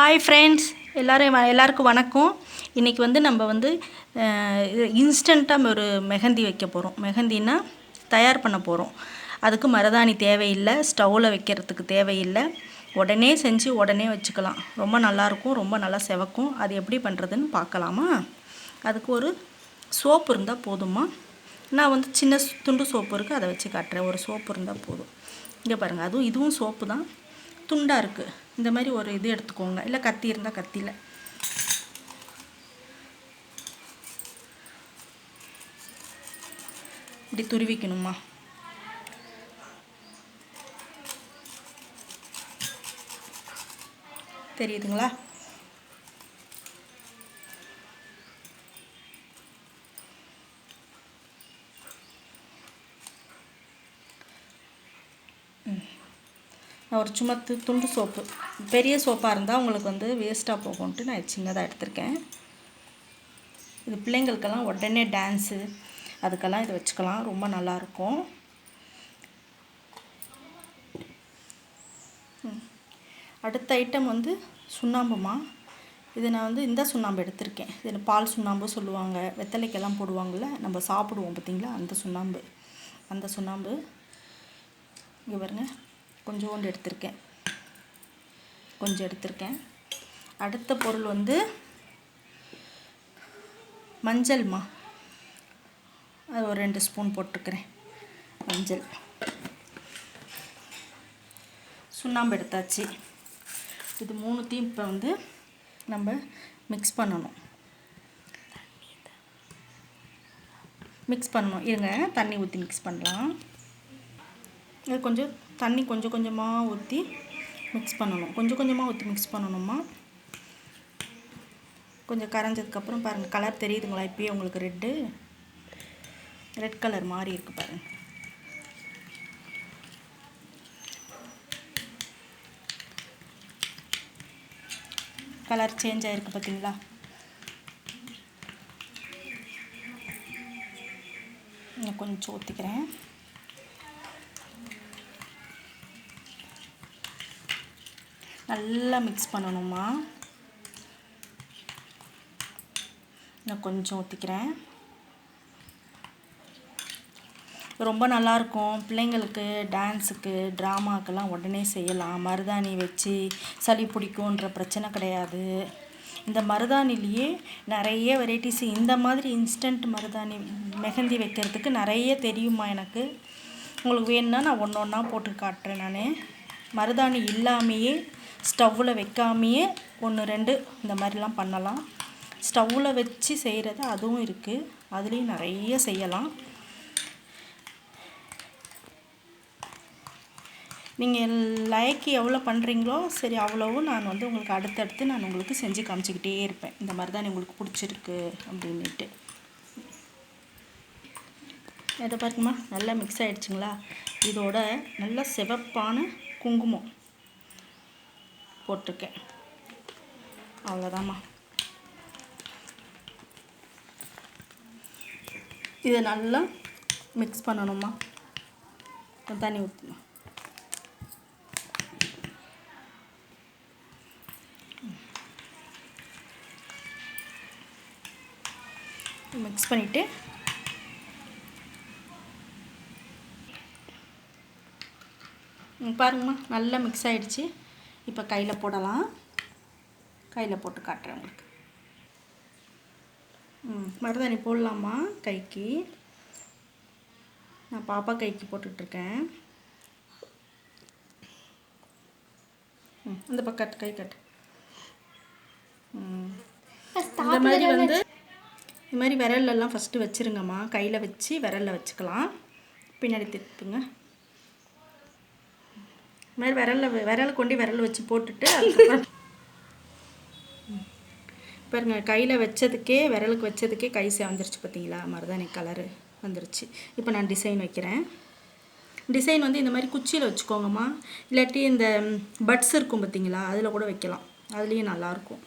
Hi friends எல்லோரும் எல்லாருக்கும் வணக்கம். இன்றைக்கி வந்து நம்ம வந்து இன்ஸ்டண்ட்டாக ஒரு மெஹந்தி வைக்க போகிறோம் மெஹந்தின்னா தயார் பண்ண போகிறோம் அதுக்கு மருதாணி தேவையில்லை ஸ்டவ்வில் வைக்கிறதுக்கு தேவையில்லை. உடனே செஞ்சு உடனே வச்சுக்கலாம். ரொம்ப நல்லாயிருக்கும் ரொம்ப நல்லா செவக்கும். அது எப்படி பண்ணுறதுன்னு பார்க்கலாமா? அதுக்கு ஒரு சோப்பு இருந்தால் போதுமா? நான் வந்து சின்ன துண்டு சோப்பு இருக்குது அதை வச்சு காட்டுறேன். ஒரு சோப்பு இருந்தால் போதும். இங்கே பாருங்கள் அதுவும் இதுவும் சோப்பு தான். துண்டாக இருக்குது இந்த மாதிரி ஒரு இது எடுத்துக்கோங்க. இல்லை கத்தி இருந்தால் கத்தியில். இப்படி துருவிக்கணுமா? தெரியுதுங்களா? ஒரு சும்மா துண்டு சோப்பு பெரிய சோப்பாக இருந்தால் உங்களுக்கு வந்து வேஸ்ட்டாக போகும்ன்ட்டு நான் சின்னதாக எடுத்திருக்கேன். இது பிள்ளைங்களுக்கெல்லாம் உடனே டான்ஸு அதுக்கெல்லாம் இதை வச்சுக்கலாம். ரொம்ப நல்லாயிருக்கும் அடுத்த ஐட்டம் வந்து சுண்ணாம்புமா? இது நான் வந்து இந்த சுண்ணாம்பு எடுத்திருக்கேன். இது பால் சுண்ணாம்பு சொல்லுவாங்க. வெத்தலைக்கெல்லாம் போடுவாங்கள்ல நம்ம சாப்பிடுவோம் பார்த்திங்களா அந்த சுண்ணாம்பு. அந்த சுண்ணாம்பு. இங்கே பாருங்கள் கொஞ்சோண்டு எடுத்திருக்கேன். கொஞ்சம் எடுத்திருக்கேன். அடுத்த பொருள் வந்து மஞ்சள்மா அது ஒரு ரெண்டு ஸ்பூன் போட்டிருக்கிறேன். மஞ்சள். சுண்ணாம்பு எடுத்தாச்சு. இது மூணுத்தையும் இப்போ வந்து நம்ம மிக்ஸ் பண்ணணும். மிக்ஸ் பண்ணணும். இருங்க தண்ணி ஊற்றி மிக்ஸ் பண்ணலாம். இது கொஞ்சம் தண்ணி கொஞ்சம் கொஞ்சமாக ஊற்றி மிக்ஸ் பண்ணணும். கொஞ்சம் கொஞ்சமாக ஊற்றி மிக்ஸ் பண்ணணுமா கொஞ்சம் கரைஞ்சதுக்கப்புறம் பாருங்கள் கலர் தெரியுதுங்களா? இப்போயே உங்களுக்கு ரெட்டு ரெட் கலர் மாதிரி இருக்குது பாருங்கள் கலர் சேஞ்ச் ஆகிருக்கு பார்த்தீங்களா இன்னும் கொஞ்சம் ஊற்றிக்கிறேன் நல்லா மிக்ஸ் பண்ணணுமா நான் கொஞ்சம் ஊற்றிக்கிறேன் ரொம்ப நல்லாயிருக்கும் பிள்ளைங்களுக்கு டான்ஸுக்கு ட்ராமாக்கெல்லாம் உடனே செய்யலாம். மருதாணி வச்சு சளி பிடிக்குன்ற பிரச்சனை கிடையாது. இந்த மருதாணிலேயே நிறைய வெரைட்டிஸ் இந்த மாதிரி இன்ஸ்டன்ட் மருதாணி மெஹந்தி வைக்கிறதுக்கு நிறைய தெரியுமா எனக்கு. உங்களுக்கு வேணும்னா நான் ஒன்று ஒன்றா போட்டு காட்டுறேன் நான். மருதாணி இல்லாமையே ஸ்டவ்வில் வைக்காமையே ஒன்று ரெண்டு இந்த மாதிரிலாம் பண்ணலாம். ஸ்டவ்வில் வச்சு செய்கிறது அதுவும் இருக்குது அதுலேயும் நிறைய செய்யலாம். நீங்கள் லைக்கு எவ்வளோ பண்ணுறீங்களோ சரி அவ்வளோவும் நான் வந்து உங்களுக்கு அடுத்தடுத்து நான் உங்களுக்கு செஞ்சு காமிச்சிக்கிட்டே இருப்பேன். இந்த மாதிரி தான் உங்களுக்கு பிடிச்சிருக்கு அப்படின்ட்டு இதை பார்த்துமா நல்லா மிக்ஸ் ஆகிடுச்சிங்களா இதோட நல்ல சிவப்பான குங்குமம். போட்டிருக்கேன். அவ்வளோதாம்மா இதை நல்லா மிக்ஸ் பண்ணணுமா தண்ணி ஊற்றுமா மிக்ஸ் பண்ணிவிட்டு பாருங்கம்மா நல்லா மிக்ஸ் ஆகிடுச்சு இப்போ கையில் போடலாம். கையில் போட்டு காட்டுறேன் உங்களுக்கு. ம் மருதாணி போடலாமா கைக்கு? நான் பாப்பா கைக்கு போட்டுட்ருக்கேன். ம் இந்த பக்கம் கை கட்டு. ம். இந்த மாதிரி வந்து இந்த மாதிரி விரல்லெல்லாம் ஃபஸ்ட்டு வச்சுருங்கம்மா. கையில் வச்சு விரலில் வச்சுக்கலாம். பின்னாடி திருப்புங்க. இது மாதிரி விரலில் விரல் கொண்டு விரல் வச்சு போட்டுட்டு அதுக்கப்புறம் பாருங்க கையில் வச்சதுக்கே விரலுக்கு வச்சதுக்கே கை வந்துருச்சு பார்த்தீங்களா மருதாணி கலரு வந்துருச்சு. இப்போ நான் டிசைன் வைக்கிறேன். டிசைன் வந்து இந்த மாதிரி குச்சியில் வச்சுக்கோங்கம்மா. இல்லாட்டி இந்த பட்ஸ் இருக்கும் பார்த்தீங்களா அதில் கூட வைக்கலாம். அதுலேயும் நல்லாயிருக்கும்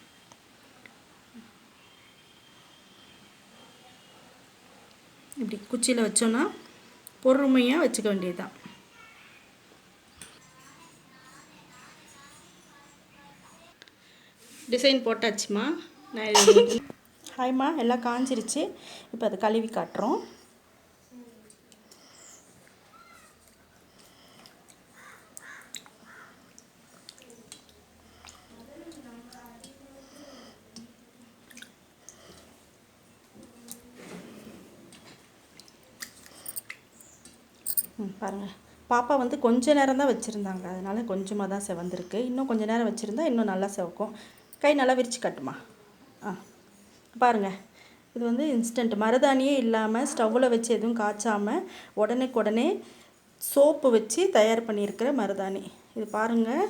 இப்படி குச்சியில் வச்சோன்னா பொறுமையாக வச்சுக்க வேண்டியது டிசைன் போட்டாச்சுமா? நான் ஹாய்மா எல்லாம் காஞ்சிருச்சு. இப்போ அதை கழுவி காட்டுறோம். ம் பாருங்கள் பாப்பா வந்து கொஞ்ச நேரம் தான் வச்சுருந்தாங்க. அதனால் கொஞ்சமாக தான் செவந்திருக்கு. இன்னும் கொஞ்ச நேரம் வச்சுருந்தா இன்னும் நல்லா செவக்கும். கை நல்லா விரித்து காட்டுமா? ஆ பாருங்கள் இது வந்து இன்ஸ்டன்ட் மருதாணியே இல்லாமல் ஸ்டவ்வில் வச்சு எதுவும் காய்ச்சாமல் உடனேக்குடனே சோப்பு வச்சு தயார் பண்ணியிருக்கிற மருதாணி. இது பாருங்கள்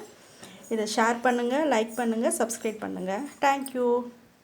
இதை ஷேர் பண்ணுங்கள் லைக் பண்ணுங்கள் சப்ஸ்கிரைப் பண்ணுங்கள் தேங்க்யூ